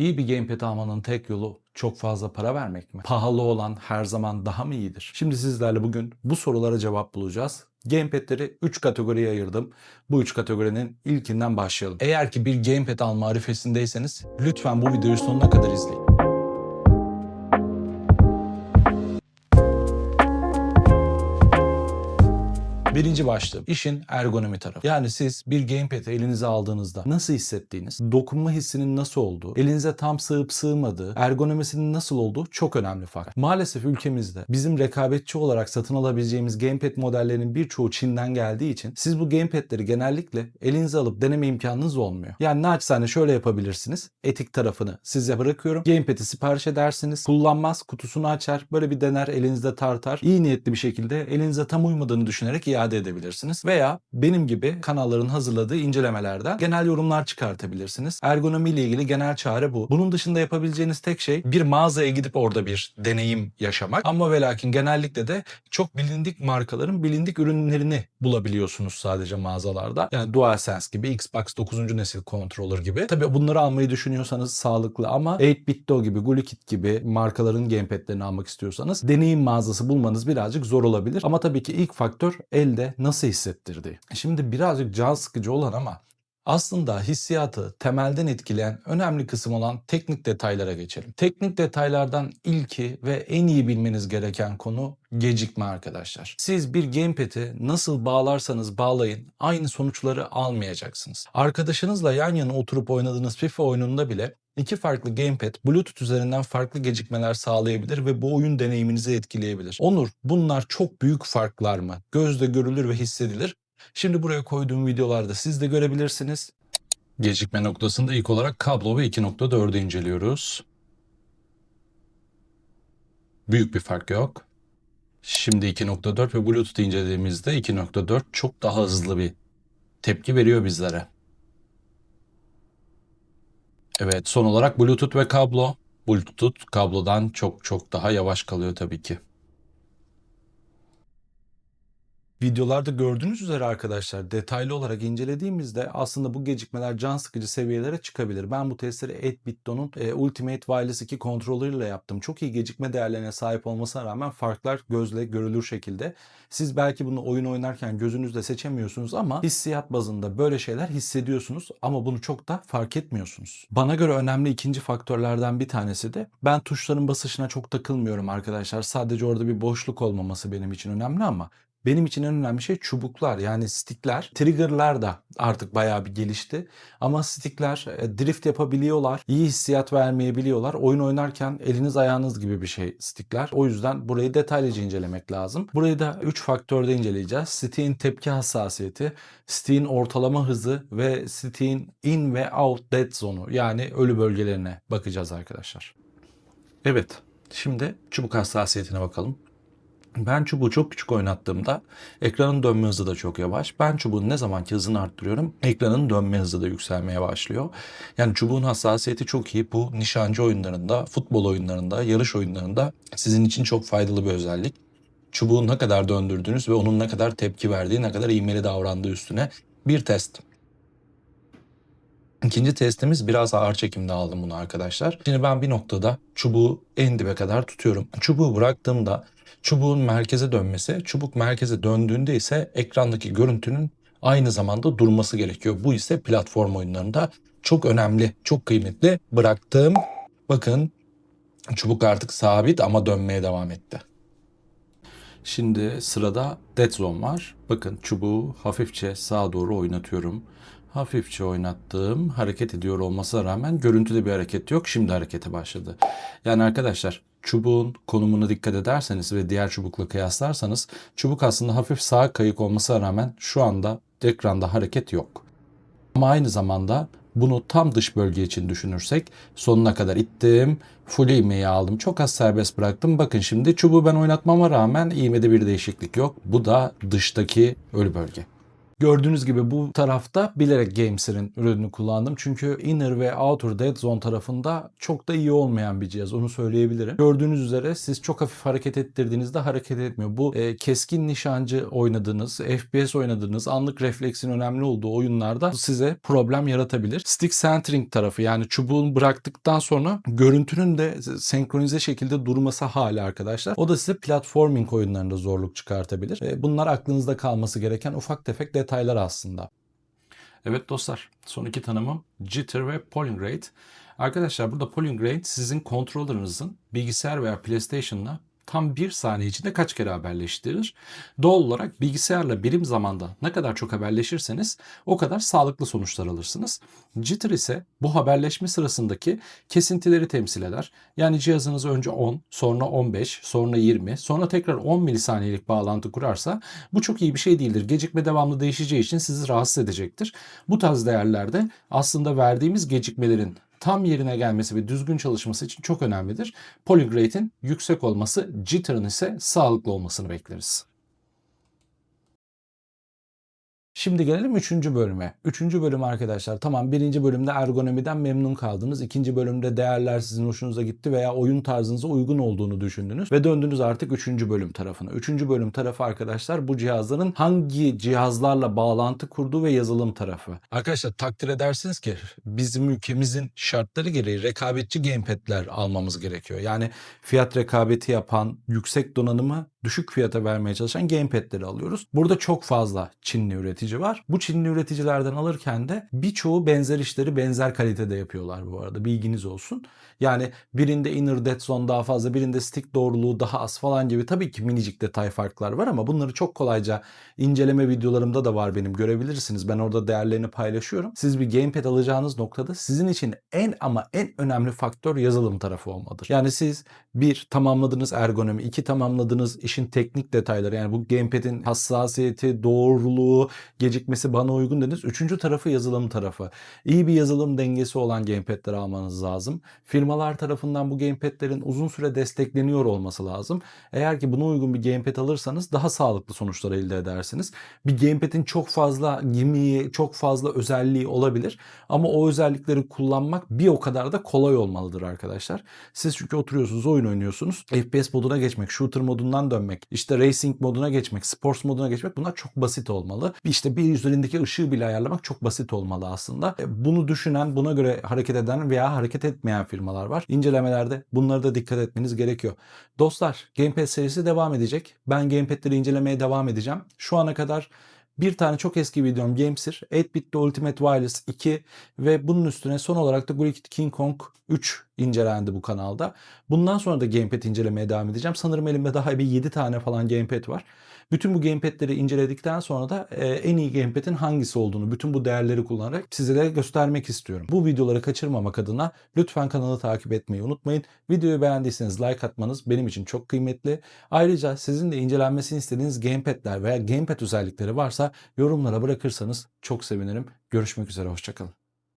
İyi bir gamepad almanın tek yolu çok fazla para vermek mi? Pahalı olan her zaman daha mı iyidir? Şimdi sizlerle bugün bu sorulara cevap bulacağız. Gamepad'leri 3 kategoriye ayırdım. Bu 3 kategorinin ilkinden başlayalım. Eğer ki bir gamepad alma arifesindeyseniz lütfen bu videoyu sonuna kadar izleyin. Birinci başlığım işin ergonomi tarafı. Yani siz bir gamepad'i elinize aldığınızda nasıl hissettiğiniz, dokunma hissinin nasıl olduğu, elinize tam sığıp sığmadığı, ergonomisinin nasıl olduğu çok önemli faktör. Maalesef ülkemizde bizim rekabetçi olarak satın alabileceğimiz gamepad modellerinin birçoğu Çin'den geldiği için siz bu gamepad'leri genellikle elinize alıp deneme imkanınız olmuyor. Yani naçizane şöyle yapabilirsiniz. Etik tarafını size bırakıyorum. Gamepad'i sipariş edersiniz. Kullanmaz, kutusunu açar. Böyle bir dener, elinizde tartar. İyi niyetli bir şekilde elinize tam uymadığını düşünerek iade edebilirsiniz. Veya benim gibi kanalların hazırladığı incelemelerden genel yorumlar çıkartabilirsiniz. Ergonomi ile ilgili genel çare bu. Bunun dışında yapabileceğiniz tek şey bir mağazaya gidip orada bir deneyim yaşamak. Ama ve lakin genellikle de çok bilindik markaların bilindik ürünlerini bulabiliyorsunuz sadece mağazalarda. Yani DualSense gibi, Xbox 9. nesil controller gibi. Tabii bunları almayı düşünüyorsanız sağlıklı ama 8BitDo gibi, Gulikit gibi markaların gamepad'lerini almak istiyorsanız deneyim mağazası bulmanız birazcık zor olabilir. Ama tabii ki ilk faktör elde nasıl hissettirdiği. Şimdi birazcık can sıkıcı olan ama aslında hissiyatı temelden etkileyen önemli kısım olan teknik detaylara geçelim. Teknik detaylardan ilki ve en iyi bilmeniz gereken konu gecikme arkadaşlar. Siz bir gamepad'i nasıl bağlarsanız bağlayın aynı sonuçları almayacaksınız. Arkadaşınızla yan yana oturup oynadığınız FIFA oyununda bile İki farklı gamepad Bluetooth üzerinden farklı gecikmeler sağlayabilir ve bu oyun deneyiminizi etkileyebilir. Onur bunlar çok büyük farklar mı? Gözle görülür ve hissedilir. Şimdi buraya koyduğum videolarda siz de görebilirsiniz. Gecikme noktasında ilk olarak kablo ve 2.4'ü inceliyoruz. Büyük bir fark yok. Şimdi 2.4 ve Bluetooth incelediğimizde 2.4 çok daha hızlı bir tepki veriyor bizlere. Evet son olarak Bluetooth ve kablo. Bluetooth kablodan çok çok daha yavaş kalıyor tabii ki. Videolarda gördüğünüz üzere arkadaşlar detaylı olarak incelediğimizde aslında bu gecikmeler can sıkıcı seviyelere çıkabilir. Ben bu testleri 8BitDo'nun e, Ultimate Wireless 2 kontrolörüyle yaptım. Çok iyi gecikme değerlerine sahip olmasına rağmen farklar gözle görülür şekilde. Siz belki bunu oyun oynarken gözünüzle seçemiyorsunuz ama hissiyat bazında böyle şeyler hissediyorsunuz ama bunu çok da fark etmiyorsunuz. Bana göre önemli ikinci faktörlerden bir tanesi de ben tuşların basışına çok takılmıyorum arkadaşlar. Sadece orada bir boşluk olmaması benim için önemli ama benim için en önemli şey çubuklar yani stickler. Trigger'lar da artık bayağı bir gelişti. Ama stickler e, drift yapabiliyorlar. iyi hissiyat vermeyebiliyorlar. Oyun oynarken eliniz ayağınız gibi bir şey stickler. O yüzden burayı detaylıca incelemek lazım. Burayı da 3 faktörde inceleyeceğiz. Stick'in tepki hassasiyeti, stick'in ortalama hızı ve stick'in in ve out dead zone'u yani ölü bölgelerine bakacağız arkadaşlar. Evet. Şimdi çubuk hassasiyetine bakalım. Ben çubuğu çok küçük oynattığımda ekranın dönme hızı da çok yavaş. Ben çubuğun ne zamanki hızını arttırıyorum ekranın dönme hızı da yükselmeye başlıyor. Yani çubuğun hassasiyeti çok iyi. Bu nişancı oyunlarında, futbol oyunlarında, yarış oyunlarında sizin için çok faydalı bir özellik. Çubuğu ne kadar döndürdüğünüz ve onun ne kadar tepki verdiği, ne kadar ivmeli davrandığı üstüne bir test. İkinci testimiz biraz ağır çekimde aldım bunu arkadaşlar. Şimdi ben bir noktada çubuğu en dibe kadar tutuyorum. Çubuğu bıraktığımda çubuğun merkeze dönmesi, çubuk merkeze döndüğünde ise ekrandaki görüntünün aynı zamanda durması gerekiyor. Bu ise platform oyunlarında çok önemli, çok kıymetli. Bıraktığım bakın çubuk artık sabit ama dönmeye devam etti. Şimdi sırada Dead Zone var. Bakın çubuğu hafifçe sağa doğru oynatıyorum. Hafifçe oynattığım hareket ediyor olmasına rağmen görüntüde bir hareket yok. Şimdi harekete başladı. Yani arkadaşlar çubuğun konumuna dikkat ederseniz ve diğer çubukla kıyaslarsanız çubuk aslında hafif sağa kayık olmasına rağmen şu anda ekranda hareket yok. Ama aynı zamanda bunu tam dış bölge için düşünürsek sonuna kadar ittim. Full ivmeyi aldım. Çok az serbest bıraktım. Bakın şimdi çubuğu ben oynatmama rağmen ivmede bir değişiklik yok. Bu da dıştaki ölü bölge. Gördüğünüz gibi bu tarafta bilerek Gamesir'in ürününü kullandım. Çünkü Inner ve Outer Dead Zone tarafında çok da iyi olmayan bir cihaz. Onu söyleyebilirim. Gördüğünüz üzere siz çok hafif hareket ettirdiğinizde hareket etmiyor. Bu e, keskin nişancı oynadığınız, FPS oynadığınız, anlık refleksin önemli olduğu oyunlarda size problem yaratabilir. Stick centering tarafı yani çubuğun bıraktıktan sonra görüntünün de senkronize şekilde durması hali arkadaşlar. O da size platforming oyunlarında zorluk çıkartabilir. E, bunlar aklınızda kalması gereken ufak tefek detaylar aslında. Evet dostlar, son iki tanımım Jitter ve Polling Rate. Arkadaşlar burada Polling Rate sizin kontrolörünüzün bilgisayar veya PlayStation'la tam bir saniye içinde kaç kere haberleştirir? Doğal olarak bilgisayarla birim zamanda ne kadar çok haberleşirseniz o kadar sağlıklı sonuçlar alırsınız. Jitter ise bu haberleşme sırasındaki kesintileri temsil eder. Yani cihazınız önce 10, sonra 15, sonra 20, sonra tekrar 10 milisaniyelik bağlantı kurarsa bu çok iyi bir şey değildir. Gecikme devamlı değişeceği için sizi rahatsız edecektir. Bu tarz değerlerde aslında verdiğimiz gecikmelerin tam yerine gelmesi ve düzgün çalışması için çok önemlidir. Polling rate'in yüksek olması, jitter'ın ise sağlıklı olmasını bekleriz. Şimdi gelelim 3. bölüme. 3. bölüm arkadaşlar tamam birinci bölümde ergonomiden memnun kaldınız. ikinci bölümde değerler sizin hoşunuza gitti veya oyun tarzınıza uygun olduğunu düşündünüz ve döndünüz artık 3. bölüm tarafına. 3. bölüm tarafı arkadaşlar bu cihazların hangi cihazlarla bağlantı kurduğu ve yazılım tarafı. Arkadaşlar takdir edersiniz ki bizim ülkemizin şartları gereği rekabetçi gamepad'ler almamız gerekiyor. Yani fiyat rekabeti yapan, yüksek donanımı düşük fiyata vermeye çalışan gamepad'leri alıyoruz. Burada çok fazla Çinli üretici var. Bu Çinli üreticilerden alırken de birçoğu benzer işleri benzer kalitede yapıyorlar bu arada. Bilginiz olsun. Yani birinde inner dead zone daha fazla, birinde stick doğruluğu daha az falan gibi tabii ki minicik detay farklar var ama bunları çok kolayca inceleme videolarımda da var benim görebilirsiniz. Ben orada değerlerini paylaşıyorum. Siz bir gamepad alacağınız noktada sizin için en ama en önemli faktör yazılım tarafı olmalıdır. Yani siz bir tamamladınız ergonomi, iki tamamladınız işin teknik detayları yani bu gamepad'in hassasiyeti, doğruluğu, gecikmesi bana uygun dediniz. Üçüncü tarafı yazılım tarafı. İyi bir yazılım dengesi olan gamepad'leri almanız lazım. Firmalar tarafından bu gamepad'lerin uzun süre destekleniyor olması lazım. Eğer ki buna uygun bir gamepad alırsanız daha sağlıklı sonuçlar elde edersiniz. Bir gamepad'in çok fazla gimmiği, çok fazla özelliği olabilir ama o özellikleri kullanmak bir o kadar da kolay olmalıdır arkadaşlar. Siz çünkü oturuyorsunuz, oyun oynuyorsunuz. FPS moduna geçmek, shooter modundan dönmek, işte racing moduna geçmek, sports moduna geçmek bunlar çok basit olmalı. İşte bir üzerindeki ışığı bile ayarlamak çok basit olmalı aslında. E, Bunu düşünen, buna göre hareket eden veya hareket etmeyen firmalar var. İncelemelerde bunlara da dikkat etmeniz gerekiyor. Dostlar, Gamepad serisi devam edecek. Ben Gamepad'leri incelemeye devam edeceğim. Şu ana kadar bir tane çok eski videom Gamesir, 8-Bit'te Ultimate Wireless 2 ve bunun üstüne son olarak da Gullit King Kong 3 incelendi bu kanalda. Bundan sonra da gamepad incelemeye devam edeceğim. Sanırım elimde daha bir 7 tane falan gamepad var. Bütün bu gamepadleri inceledikten sonra da e, en iyi gamepad'in hangisi olduğunu bütün bu değerleri kullanarak sizlere göstermek istiyorum. Bu videoları kaçırmamak adına lütfen kanalı takip etmeyi unutmayın. Videoyu beğendiyseniz like atmanız benim için çok kıymetli. Ayrıca sizin de incelenmesini istediğiniz gamepad'ler veya gamepad özellikleri varsa yorumlara bırakırsanız çok sevinirim. Görüşmek üzere, hoşçakalın.